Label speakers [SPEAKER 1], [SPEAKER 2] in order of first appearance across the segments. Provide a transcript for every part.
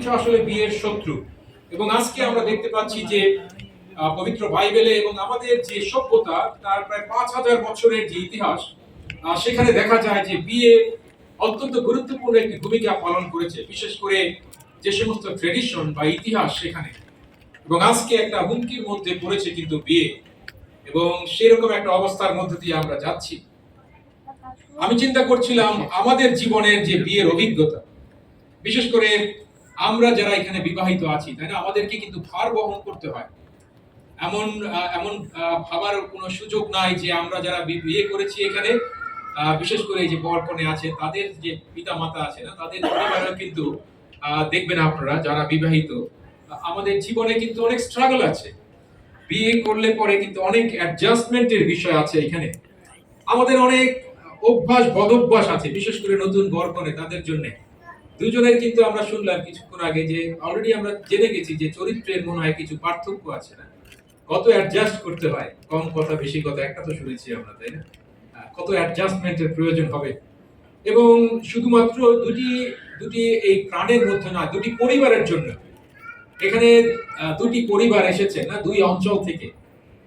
[SPEAKER 1] কিছু আসলে বিয়ের শত্রু। এবং আজকে আমরা দেখতে পাচ্ছি যে পবিত্র বাইবেলে এবং আমাদের যে সভ্যতা, তার প্রায় পাঁচ হাজার বছরের যে ইতিহাস সেখানে দেখা যায় যে বিয়ে অত্যন্ত গুরুত্বপূর্ণ একটি ভূমিকা পালন করেছে, বিশেষ করে যে সমস্ত ট্রেডিশন বা ইতিহাস সেখানে। এবং আজকে একটা হুমকির মধ্যে পড়েছে কিন্তু বিয়ে। এবং সেরকম একটা অবস্থার মধ্যে দিয়ে আমরা যাচ্ছি। আমি চিন্তা করছিলাম আমাদের জীবনের যে বিয়ের অভিজ্ঞতা, বিশেষ করে আমরা যারা এখানে বিবাহিত আছি, তাই না? আমাদেরকে কিন্তু ভার বহন করতে হয়। এমন এমন ভাবার কোনো সুযোগ নাই যে আমরা যারা বিয়ে করেছি এখানে বিশেষ করে যে বর কনে আছে, তাদের যে পিতা মাতা আছে না, তাদের পরিবারেও কিন্তু দেখবেন আপনারা যারা বিবাহিত, আমাদের জীবনে কিন্তু অনেক স্ট্রাগল আছে। বিয়ে করলে পরে কিন্তু অনেক অ্যাডজাস্টমেন্টের বিষয় আছে এখানে। আমাদের অনেক অভ্যাস, বদভ্যাস আছে, বিশেষ করে নতুন বর কনে তাদের জন্য। দুজনের কিন্তু আমরা শুনলাম কিছুক্ষণ আগে যে অলরেডি আমরা জেনে গেছি যে চরিত্রের মনে হয় কিছু পার্থক্য আছে না। কত অ্যাডজাস্ট করতে হয়, কম কথা, বেশি কথা, একটা তো শুনেছি আমরা, তাই না? কত অ্যাডজাস্টমেন্টের প্রয়োজন হবে। এবং শুধুমাত্র দুটি দুটি এই প্রাণের মধ্যে না দুটি পরিবারের জন্য। এখানে দুটি পরিবার এসেছে না, দুই অঞ্চল থেকে।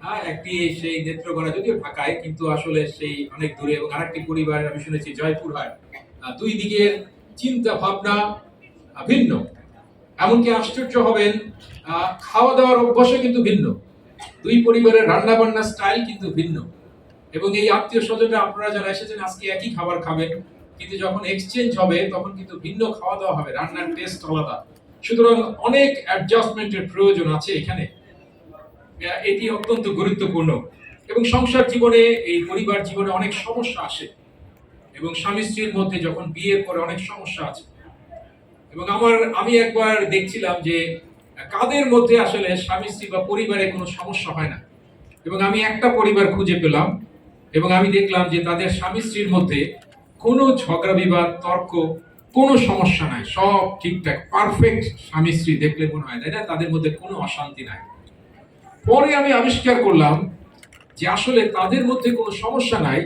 [SPEAKER 1] হ্যাঁ একটি সেই নেত্রকোনা যদিও ঢাকায় কিন্তু আসলে সেই অনেক দূরে। এবং আরেকটি পরিবার, আমি শুনেছি জয়পুর হয় দুই দিকের চিন্তা ভাবনা ভিন্ন। এমনকি আশ্চর্য হবেন খাওয়া দাওয়ার অভ্যাসও কিন্তু ভিন্ন। দুই পরিবারের রান্না বান্নার স্টাইল কিন্তু ভিন্ন। এবং এই আত্মীয় স্বজনরা আপনারা যারা এসেছেন, আজকে একই খাবার খাবেন, কিন্তু যখন এক্সচেঞ্জ হবে, তখন কিন্তু ভিন্ন খাওয়া দাওয়া হবে, রান্নার টেস্ট আলাদা। সুতরাং অনেক অ্যাডজাস্টমেন্টের প্রয়োজন আছে এখানে। এটি অত্যন্ত গুরুত্বপূর্ণ। এবং সংসার জীবনে, এই পরিবার জীবনে অনেক সমস্যা আসে। এবং স্বামী স্ত্রীর মধ্যে যখন বিয়ের পরে অনেক সমস্যা আছে, এবং আমার, আমি একবার দেখছিলাম যে কাদের মধ্যে আসলে স্বামী স্ত্রী বা পরিবারে কোনো সমস্যা হয় না। এবং আমি একটা পরিবার খুঁজে পেলাম, এবং আমি দেখলাম যে তাদের স্বামী স্ত্রীর মধ্যে কোনো ঝগড়া বিবাদ, তর্ক, কোনো সমস্যা নাই। সব ঠিকঠাক পারফেক্ট স্বামী স্ত্রী দেখলে মনে হয়, তাই না? তাদের মধ্যে কোনো অশান্তি নাই। পরে আমি আবিষ্কার করলাম যে আসলে তাদের মধ্যে কোনো সমস্যা নাই,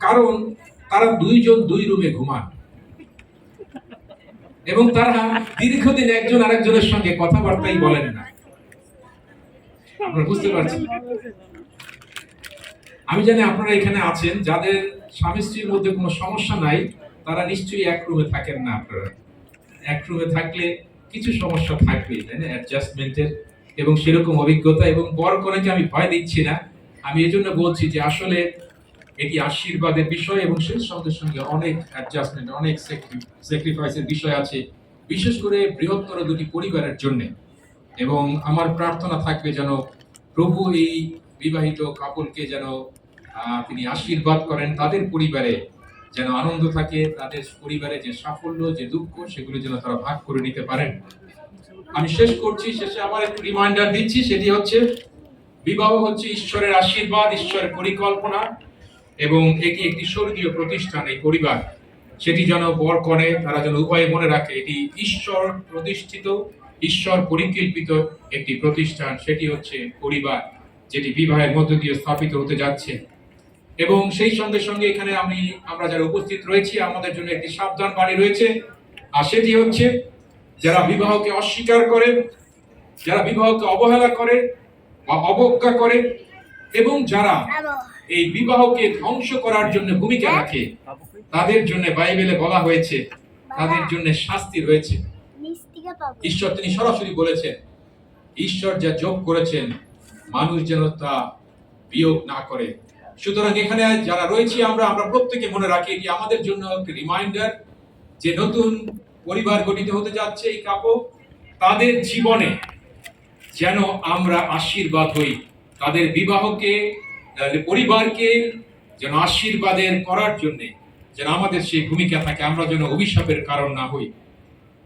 [SPEAKER 1] কারণ তারা দুইজন দুই রুমে ঘুমান। এবং তারা দীর্ঘদিন একজন আরেকজনের সঙ্গে কথাবার্তাই বলেন না। আপনারা বুঝতে পারছেন? আমি জানি আপনারা এখানে আছেন, যাদের স্বামী স্ত্রীর মধ্যে কোনো সমস্যা নাই, তারা নিশ্চয়ই এক রুমে থাকেন না আপনারা। এক রুমে থাকলে কিছু সমস্যা থাকবেই তাই না? অ্যাডজাস্টমেন্টের এবং সেরকম অভিজ্ঞতা এবং বর কনেকে আমি ভয় দিচ্ছি না। আমি এজন্য বলছি যে আসলে এটি আশীর্বাদের বিষয় এবং সেই সঙ্গে সঙ্গে অনেক অ্যাডজাস্টমেন্ট অনেক স্যাক্রিফাইসের বিষয় আছে, বিশেষ করে বৃহত্তর দুটি পরিবারের জন্য। এবং আমার প্রার্থনা থাকবে যেন প্রভু এই বিবাহিত কাপড়কে যেন তিনি আশীর্বাদ করেন তাদের পরিবারে, যেন আনন্দ থাকে তাদের পরিবারে যে সাফল্য, যে দুঃখ, সেগুলো যেন তারা ভাগ করে নিতে পারেন। আমি শেষ করছি, শেষে আমার একটু রিমাইন্ডার দিচ্ছি, সেটি হচ্ছে, বিবাহ হচ্ছে ঈশ্বরের আশীর্বাদ, ঈশ্বরের পরিকল্পনা। এবং এটি একটি স্বর্গীয় প্রতিষ্ঠান, এই পরিবার। সেটি যেন বর করে তারা যেন উভয়ে মনে রাখে, এটি ঈশ্বর প্রতিষ্ঠিত, ঈশ্বর পরিকল্পিত একটি প্রতিষ্ঠান। সেটি হচ্ছে পরিবার, যেটি বিবাহের মধ্য দিয়ে স্থাপিত হতে যাচ্ছে। এবং সেই সঙ্গে সঙ্গে এখানে আমি, আমরা যারা উপস্থিত রয়েছি, আমাদের জন্য একটি সাবধান বাণী রয়েছে, আর সেটি হচ্ছে, যারা বিবাহকে অস্বীকার করে, যারা বিবাহকে অবহেলা করে বা অবজ্ঞা করে এবং যারা এই বিবাহকে ধ্বংস করার জন্য ভূমিকা রাখে তাদের জন্য বাইবেলে বলা হয়েছে তাদের জন্য শাস্তি রয়েছে। ঈশ্বর তিনি সরাসরি বলেছেন ঈশ্বর যা যোগ করেছেন মানুষ যেন তা বিয়োগ না করে। সুতরাং এখানে যারা রয়েছি আমরা আমরা প্রত্যেকে মনে রাখি এটি আমাদের জন্য একটি রিমাইন্ডার যে নতুন পরিবার গঠিত হতে যাচ্ছে এই কাপড় তাদের জীবনে যেন আমরা আশীর্বাদ হই। তাদের বিবাহকে পরিবারকে যেন আশীর্বাদের করার জন্য যেন আমাদের সেই ভূমিকা থাকে, আমরা যেন অভিশাপের কারণ না হই।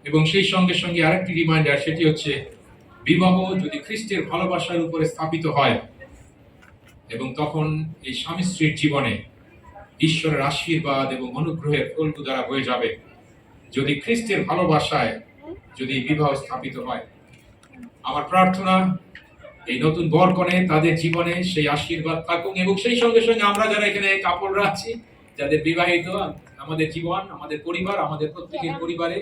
[SPEAKER 1] এবং সেই সঙ্গে সঙ্গে আরেকটি রিমাইন্ডার সেটি হচ্ছে বিবাহ যদি খ্রিস্টের ভালোবাসার উপরে স্থাপিত হয়, এবং তখন এই স্বামী স্ত্রীর জীবনে ঈশ্বরের আশীর্বাদ এবং অনুগ্রহের ফলকু দ্বারা হয়ে যাবে। যদি খ্রিস্টের ভালোবাসায় যদি বিবাহ স্থাপিত হয়, আমার প্রার্থনা এই নতুন বরকনে তাদের জীবনে সেই আশীর্বাদ থাকুক এবং সেই সঙ্গে সঙ্গে আমরা যারা এখানে কাপড়রা আছি, যাদের বিবাহিত, আমাদের জীবন, আমাদের পরিবার, আমাদের প্রত্যেকের পরিবারে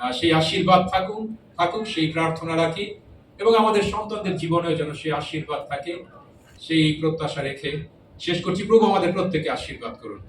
[SPEAKER 1] সেই আশীর্বাদ থাকুন থাকুক, সেই প্রার্থনা রাখি এবং আমাদের সন্তানদের জীবনেও যেন সেই আশীর্বাদ থাকে, সেই প্রত্যাশা রেখে শেষ করছি। প্রভু আমাদের প্রত্যেকে আশীর্বাদ করুন।